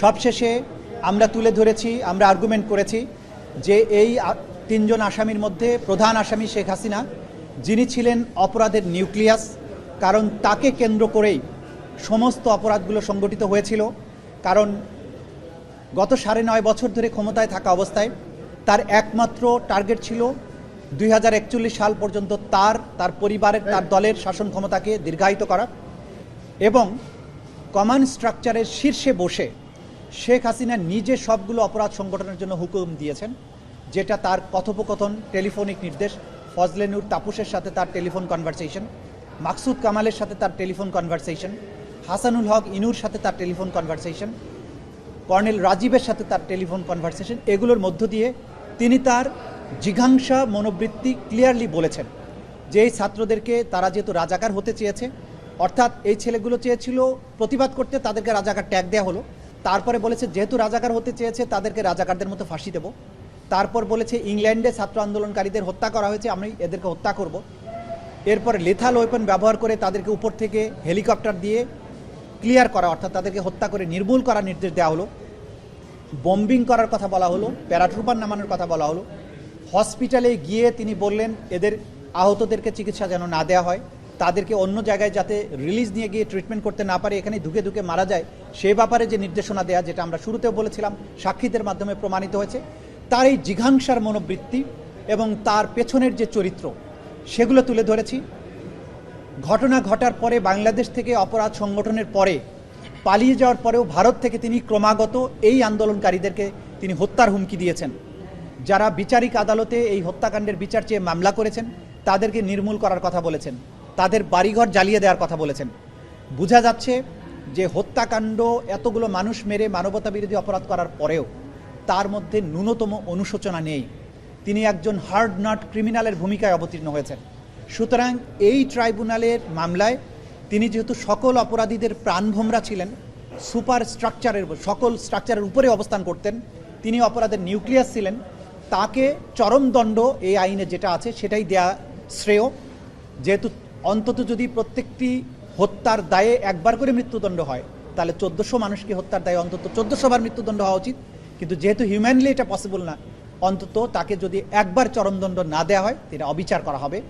সবশেষে আমরা তুলে ধরেছি, আমরা আর্গুমেন্ট করেছি যে এই তিনজন আসামির মধ্যে প্রধান আসামি শেখ হাসিনা, যিনি ছিলেন অপরাধের নিউক্লিয়াস, কারণ তাকে কেন্দ্র করেই সমস্ত অপরাধগুলো সংগঠিত হয়েছিল। কারণ গত সাড়ে নয় বছর ধরে ক্ষমতায় থাকা অবস্থায় তার একমাত্র টার্গেট ছিল দুই হাজার একচল্লিশ সাল পর্যন্ত তার তার পরিবারের, তার দলের শাসন ক্ষমতাকে দীর্ঘায়িত করা এবং কমান্ড স্ট্রাকচারের শীর্ষে বসে শেখ হাসিনা নিজে সবগুলো অপরাধ সংগঠনের জন্য হুকুম দিয়েছেন, যেটা তার কথোপকথন, টেলিফোনিক নির্দেশ, ফজলে নূর তাপুসের সাথে তার টেলিফোন কনভারসেশন মাকসুদ কামালের সাথে তার টেলিফোন কনভারসেশন হাসানুল হক ইনুর সাথে তার টেলিফোন কনভারসেশন কর্নেল রাজীবের সাথে তার টেলিফোন কনভারসেশন এগুলোর মধ্য দিয়ে তিনি তার জিঘাংসা মনোবৃত্তি ক্লিয়ারলি বলেছেন যে এই ছাত্রদেরকে তারা যেহেতু রাজাকার হতে চেয়েছে, অর্থাৎ এই ছেলেগুলো চেয়েছিল প্রতিবাদ করতে তাদেরকে রাজাকার ট্যাগ দেওয়া হলো তারপরে বলেছে, যেহেতু রাজাকার হতে চেয়েছে, তাদেরকে রাজাকারদের মতো ফাঁসি দেব। তারপর বলেছে, ইংল্যান্ডে ছাত্র আন্দোলনকারীদের হত্যা করা হয়েছে, আমি এদেরকে হত্যা করব। এরপরে লেথাল ওয়েপন ব্যবহার করে তাদেরকে উপর থেকে হেলিকপ্টার দিয়ে ক্লিয়ার করা, অর্থাৎ তাদেরকে হত্যা করে নির্মূল করার নির্দেশ দেওয়া হলো। বম্বিং করার কথা বলা হলো, প্যারাট্রুপার নামানোর কথা বলা হলো। হসপিটালে গিয়ে তিনি বললেন, এদের আহতদেরকে চিকিৎসা যেন না দেওয়া হয়। তাদেরকে অন্য জায়গায় যাতে রিলিজ নিয়ে গিয়ে ট্রিটমেন্ট করতে না পারে এখানে ধুকে ধুকে মারা যায়, সে ব্যাপারে যে নির্দেশনা দেয়া, যেটা আমরা শুরুতেও বলেছিলাম, সাক্ষীদের মাধ্যমে প্রমাণিত হয়েছে, তার এই জিঘাংসার মনোবৃত্তি এবং তার পেছনের যে চরিত্র, সেগুলো তুলে ধরেছি। ঘটনা ঘটার পরে বাংলাদেশ থেকে অপরাধ সংগঠনের পরে পালিয়ে যাওয়ার পরেও ভারত থেকে তিনি ক্রমাগত এই আন্দোলনকারীদেরকে তিনি হত্যার হুমকি দিয়েছেন। যারা বিচারিক আদালতে এই হত্যাকাণ্ডের বিচার চেয়ে মামলা করেছেন, তাদেরকে নির্মূল করার কথা বলেছেন। তাদের বাড়িঘর জ্বালিয়ে দেওয়ার কথা বলেছেন। বোঝা যাচ্ছে যে হত্যাকাণ্ড এতগুলো মানুষ মেরে মানবতা বিরোধী অপরাধ করার পরেও তার মধ্যে ন্যূনতম অনুশোচনা নেই। তিনি একজন হার্ড নট ক্রিমিনালের ভূমিকায় অবতীর্ণ হয়েছেন। সুতরাং এই ট্রাইব্যুনালের মামলায় তিনি যেহেতু সকল অপরাধীদের প্রাণভোমরা ছিলেন, সুপার স্ট্রাকচারের সকল স্ট্রাকচারের উপরে অবস্থান করতেন, তিনি অপরাধের নিউক্লিয়াস ছিলেন, তাকে চরম দণ্ড এই আইনে যেটা আছে সেটাই দেয়া শ্রেয়। যেহেতু অন্তত যদি প্রত্যেকটি হত্যার দায়ে একবার করে মৃত্যুদণ্ড হয়, তাহলে চোদ্দোশো মানুষকে হত্যার দায়ে অন্তত চোদ্দোশো বার মৃত্যুদণ্ড হওয়া উচিত। কিন্তু যেহেতু হিউম্যানলি এটা পসিবল না, অন্তত তাকে যদি একবার চরমদণ্ড না দেওয়া হয় এটা অবিচার করা হবে।